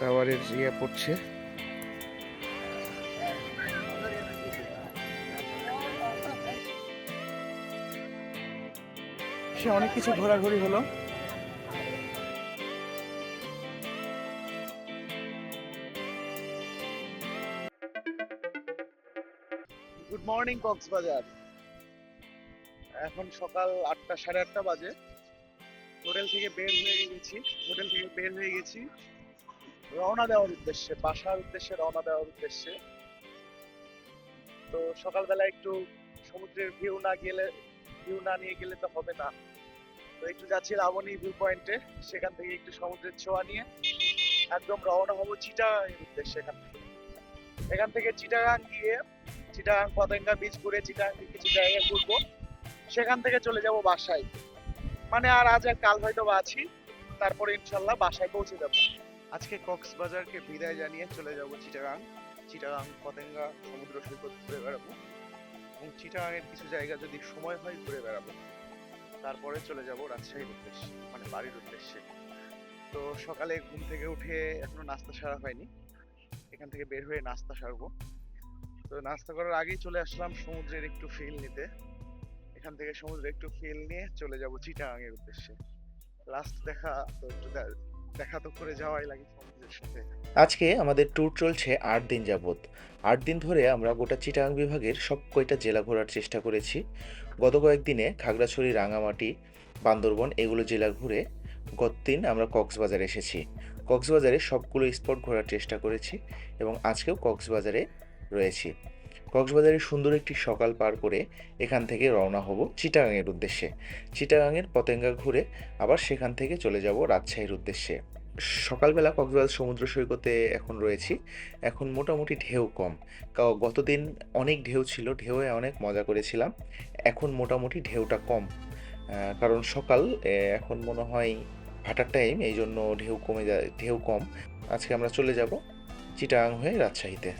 টাওয়ারের ইয়ে পড়ছে। সে অনেক কিছু ঘোরাঘুরি হলো। গুড মর্নিং কক্সবাজার এখন সকাল আটটা সাড়ে আটটা বাজে। হোটেল থেকে বের হয়ে গেছি। হোটেল থেকে বের হয়ে গেছি। রওনা দেওয়ার উদ্দেশ্যে, বাসার উদ্দেশ্যে রওনা দেওয়ার উদ্দেশ্যে। তো সকালবেলা একটু সমুদ্রের ভিউ না গেলে ভিউ না নিয়ে গেলে তো হবে না। তো একটু যাচ্ছি লাবণী ভিউ পয়েন্টে সেখান থেকে একটু সমুদ্রের ছোঁয়া নিয়ে। একদম রওনা হব চিটাগাং উদ্দেশ্যে এখান থেকে। এখান থেকে চিটাগাং গিয়ে, চিটাগাং পতেঙ্গা বিচ ঘুরে চিটাগাং কিছু জায়গায় ঘুরবো। সেখান থেকে চলে যাব বাসায়। মানে আর আজ আর কাল হয়তো বা আছি। তারপরে ইনশাল্লাহ বাসায় পৌঁছে যাব। আজকে কক্সবাজারকে বিদায় জানিয়ে চলে যাব চিটাগাং। চিটাগাং, পতেঙ্গা, সমুদ্র সৈকত ঘুরে বেড়াবো। এবং চিটাগাংয়ের কিছু জায়গা যদি সময় হয় ঘুরে বেড়াবো। তারপরে চলে যাব রাজশাহীর উদ্দেশ্যে মানে বাড়ির উদ্দেশ্যে। তো সকালে ঘুম থেকে উঠে এখনও নাস্তা সারা হয়নি। এখান থেকে বের হয়ে নাস্তা সারবো। তো নাস্তা করার আগেই চলে আসলাম সমুদ্রের একটু ফিল নিতে। এখান থেকে সমুদ্রে একটু ফিল নিয়ে চলে যাব চিটাগাং এর উদ্দেশ্যে। লাস্ট দেখা তো একটু দেখা তো করে যাওয়াই লাগে সাথে। আজকে আমাদের ট্যুর চলছে আট দিন যাবত আট দিন ধরে আমরা গোটা চিটাগাং বিভাগের সব কয়টা জেলা ঘোরার চেষ্টা করেছি। গত কয়েকদিনে খাগড়াছড়ি, রাঙামাটি, বান্দরবন এগুলো জেলা ঘুরে গত দিন আমরা কক্সবাজার এসেছি। কক্সবাজারে সবগুলো স্পট ঘোরার চেষ্টা করেছি এবং আজকেও কক্সবাজারে রয়েছি। কক্সবাজারের সুন্দর একটি সকাল পার করে এখান থেকে রওনা হব চিটাগাংয়ের উদ্দেশ্যে। চিটাগাংয়ের পতেঙ্গা ঘুরে আবার সেখান থেকে চলে যাব রাজশাহীর উদ্দেশ্যে। সকালবেলা কক্সবাজার সমুদ্র সৈকতে এখন রয়েছি। এখন মোটামুটি ঢেউ কম। গতদিন অনেক ঢেউ ছিল, ঢেউয়ে অনেক মজা করেছিলাম। এখন মোটামুটি ঢেউটা কম। কারণ সকাল এখন মনে হয় ভাটার টাইম এই জন্য ঢেউ কমে যায়, ঢেউ কম। আজকে আমরা চলে যাব চিটাগাং হয়ে রাজশাহীতে।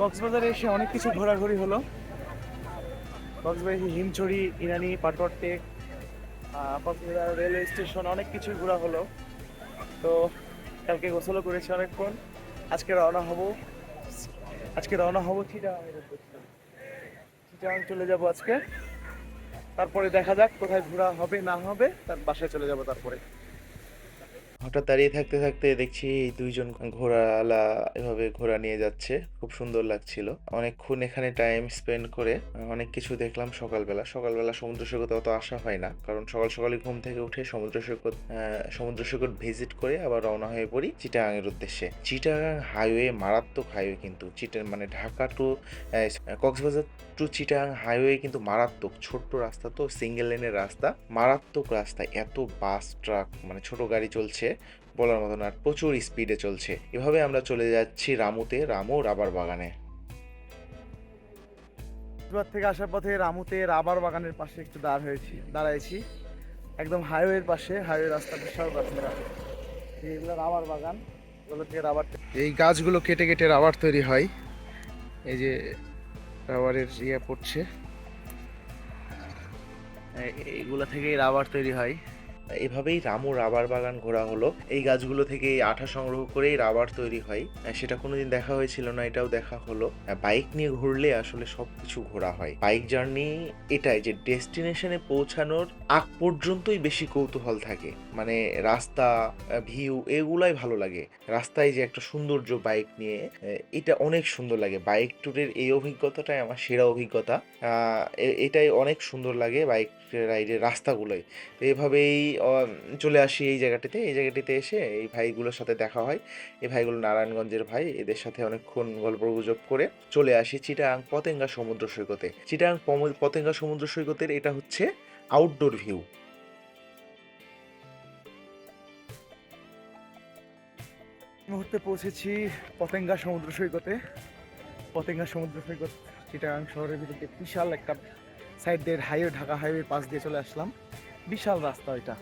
কক্সবাজারে এসে অনেক কিছু ঘোরাঘুরি হলো। কক্সবাজার হিমছড়ি ইরানি Patuartek Cox's Bazar railway station, অনেক কিছুই ঘোরা হলো। তো কালকে গোসলও করেছি অনেকক্ষণ। আজকে রওনা হব। আজকে রওনা হব উদ্দেশ্যে। চিটাগাং চলে যাব আজকে। তারপরে দেখা যাক কোথায় ঘোরা হবে, না হবে, তার বাসায় চলে যাব তারপরে। হঠাৎ দাঁড়িয়ে থাকতে থাকতে দেখছি এই দুইজন ঘোড়াওয়ালা এভাবে ঘোড়া নিয়ে যাচ্ছে। খুব সুন্দর লাগছিল। অনেকক্ষণ এখানে টাইম স্পেন্ড করে অনেক কিছু দেখলাম সকালবেলা। সকালবেলা সমুদ্র সৈকতে অত আসা হয় না। কারণ সকাল সকালে ঘুম থেকে উঠে সমুদ্র সৈকত সমুদ্র সৈকত ভিজিট করে আবার রওনা হয়ে পড়ি চিটাগাংয়ের উদ্দেশ্যে। চিটাগাং হাইওয়ে মারাত্মক হাইওয়ে কিন্তু। চিটা মানে Dhaka to Cox's Bazar to Chittagong highway কিন্তু মারাত্মক। ছোট্ট রাস্তা তো সিঙ্গেল লেনের রাস্তা। মারাত্মক রাস্তা। এত বাস ট্রাক মানে ছোট গাড়ি চলছে। বলার মতন আর প্রচুর স্পিডে চলছে। এভাবে আমরা চলে যাচ্ছি রামুতে রামু রাবার বাগানে। থেকে আসার পথে রামুতে রাবার বাগানের পাশে একটু দাঁড় হয়েছি দাঁড়াইছি। একদম হাইওয়ের পাশে হাইওয়ে রাস্তা বিশাল এইগুলো রাবার বাগান এগুলো থেকে রাবার এই গাছগুলো কেটে কেটে রাবার তৈরি হয়। এই যে রাবারের ইয়ে পড়ছে। এইগুলো থেকেই রাবার তৈরি হয়। এভাবেই রামু রাবার বাগান ঘোরা হলো। এই গাছগুলো থেকে এই আঠা সংগ্রহ করেই রাবার তৈরি হয়। সেটা কোনোদিন দেখা হয়েছিল না, এটাও দেখা হলো। বাইক নিয়ে ঘুরলে আসলে সবকিছু ঘোরা হয়। বাইক জার্নি এটাই যে ডেস্টিনেশনে পৌঁছানোর আগ পর্যন্তই বেশি কৌতূহল থাকে। মানে রাস্তা ভিউ এগুলাই ভালো লাগে। রাস্তায় যে একটা সৌন্দর্য বাইক নিয়ে এটা অনেক সুন্দর লাগে। বাইক ট্যুরের এই অভিজ্ঞতাটাই আমার সেরা অভিজ্ঞতা। এটাই অনেক সুন্দর লাগে বাইক রাইডের রাস্তাগুলোই তো এভাবেই চলে আসি এই জায়গাটিতে। এই জায়গাটিতে এসে এই ভাইগুলোর সাথে দেখা হয়। এই ভাইগুলো নারায়ণগঞ্জের ভাই, এদের সাথে অনেকক্ষণ গল্প গুজব করে চলে আসি চিটাং পতেঙ্গা সমুদ্র সৈকতে। চিটাং পতেঙ্গা সমুদ্র সৈকতের এটা হচ্ছে আউটডোর ভিউ মুহূর্তে পৌঁছেছি পতেঙ্গা সমুদ্র সৈকতে। পতেঙ্গা সমুদ্র সৈকত চিটাগাং শহরের ভিতরে বিশাল একটা সাইড দিয়ে হাইওয়ে ঢাকা হাইওয়ে পাশ দিয়ে চলে আসলাম। বিশাল রাস্তা এটা।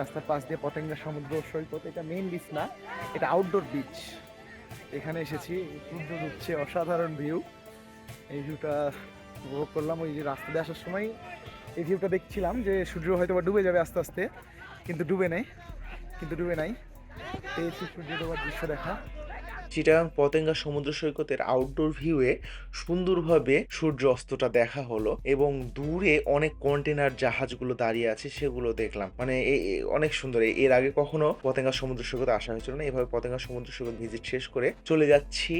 রাস্তার পাশ দিয়ে পতেঙ্গা সমুদ্র সৈকত, এটা মেইন বিচ না, এটা আউটডোর বিচ এখানে এসেছি, সূর্য উঠছে অসাধারণ ভিউ এই ভিউটা উপভোগ করলাম, ওই যে রাস্তা দিয়ে আসার সময় এই ভিউটা দেখছিলাম যে সূর্য হয়তো বা ডুবে যাবে আস্তে আস্তে, কিন্তু ডুবে নেই, কিন্তু ডুবে নাই। পেয়েছি সূর্য ডোবার দৃশ্য দেখা। চিটাগাং পতেঙ্গা সমুদ্র সৈকতের আউটডোর ভিউয়ে সুন্দরভাবে সূর্য অস্তটা দেখা হলো এবং দূরে অনেক কন্টেনার জাহাজগুলো দাঁড়িয়ে আছে, সেগুলো দেখলাম। মানে অনেক সুন্দর। এর আগে কখনো পতেঙ্গা সমুদ্র সৈকতে আসা হয়েছিল না, এভাবে পতেঙ্গা সমুদ্র সৈকত ভিজিট শেষ করে চলে যাচ্ছি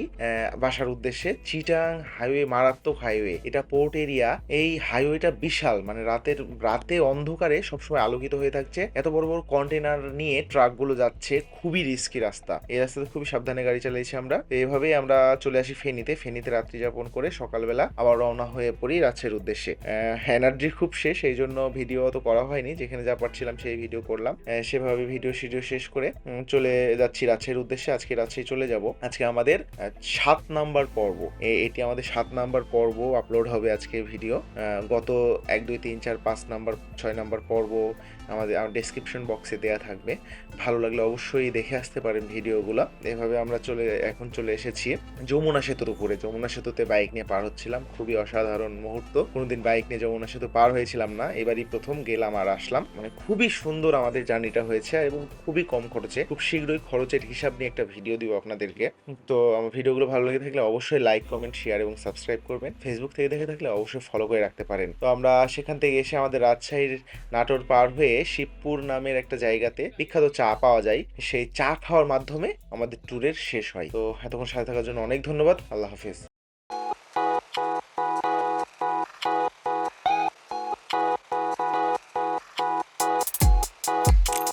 বাসার উদ্দেশ্যে। চিটাং হাইওয়ে মারাত্মক হাইওয়ে এটা পোর্ট এরিয়া এই হাইওয়েটা বিশাল। মানে রাতের, রাতে অন্ধকারে সবসময় আলোকিত হয়ে থাকছে। এত বড় বড় কন্টেনার নিয়ে ট্রাকগুলো যাচ্ছে, খুবই রিস্কি রাস্তা। এই রাস্তাতে খুবই সাবধানে গাড়ি চালিয়েছি আমরা। এইভাবেই আমরা চলে আসি ফেনীতে। ফেনীতে রাত্রি যাপন করে সকালবেলা আবার রওনা হয়ে পড়ি রাজশাহীর উদ্দেশ্যে। এনার্জি খুব শেষ, এই জন্য ভিডিও তো করা হয়নি। যেখানে যা পারছিলাম সেই ভিডিও করলাম। সেভাবে ভিডিও শিডিও শেষ করে চলে যাচ্ছি রাজশাহীর উদ্দেশ্যে। আজকে রাজশাহী চলে যাব। আজকে আমাদের সাত নাম্বার পর্ব। এটি আমাদের সাত নাম্বার পর্ব আপলোড হবে আজকে ভিডিও গত এক, দুই, তিন, চার, পাঁচ নাম্বার, ছয় নাম্বার পর্ব আমাদের ডেসক্রিপশন বক্সে দেয়া থাকবে। ভালো লাগলে অবশ্যই দেখে আসতে পারেন ভিডিওগুলো এভাবে আমরা চলে এখন চলে এসেছি। যমুনা সেতুর উপরে। যমুনা সেতুতে বাইক নিয়ে পার হচ্ছিলাম। খুবই অসাধারণ মুহূর্ত। কোনোদিন বাইক নিয়ে যমুনা সেতু পার হয়েছিলাম না। এবারই প্রথম গেলাম আর আসলাম। মানে খুবই সুন্দর আমাদের জার্নিটা হয়েছে এবং খুবই কম খরচে। খুব শীঘ্রই খরচের হিসাব নিয়ে একটা ভিডিও দিব আপনাদেরকে। তো আমার ভিডিওগুলো ভালো লেগে থাকলে অবশ্যই লাইক কমেন্ট শেয়ার এবং সাবস্ক্রাইব করবেন। ফেসবুক থেকে দেখে থাকলে অবশ্যই ফলো করে রাখতে পারেন। তো আমরা সেখান থেকে এসে আমাদের রাজশাহীর নাটোর পার হয়ে শিবপুর নামের একটা জায়গাতে বিখ্যাত চা পাওয়া যায়। সেই চা খাওয়ার মাধ্যমে আমাদের ট্যুরের শেষ হয় তো এতক্ষণ সাথে থাকার জন্য অনেক ধন্যবাদ। আল্লাহ হাফিজ।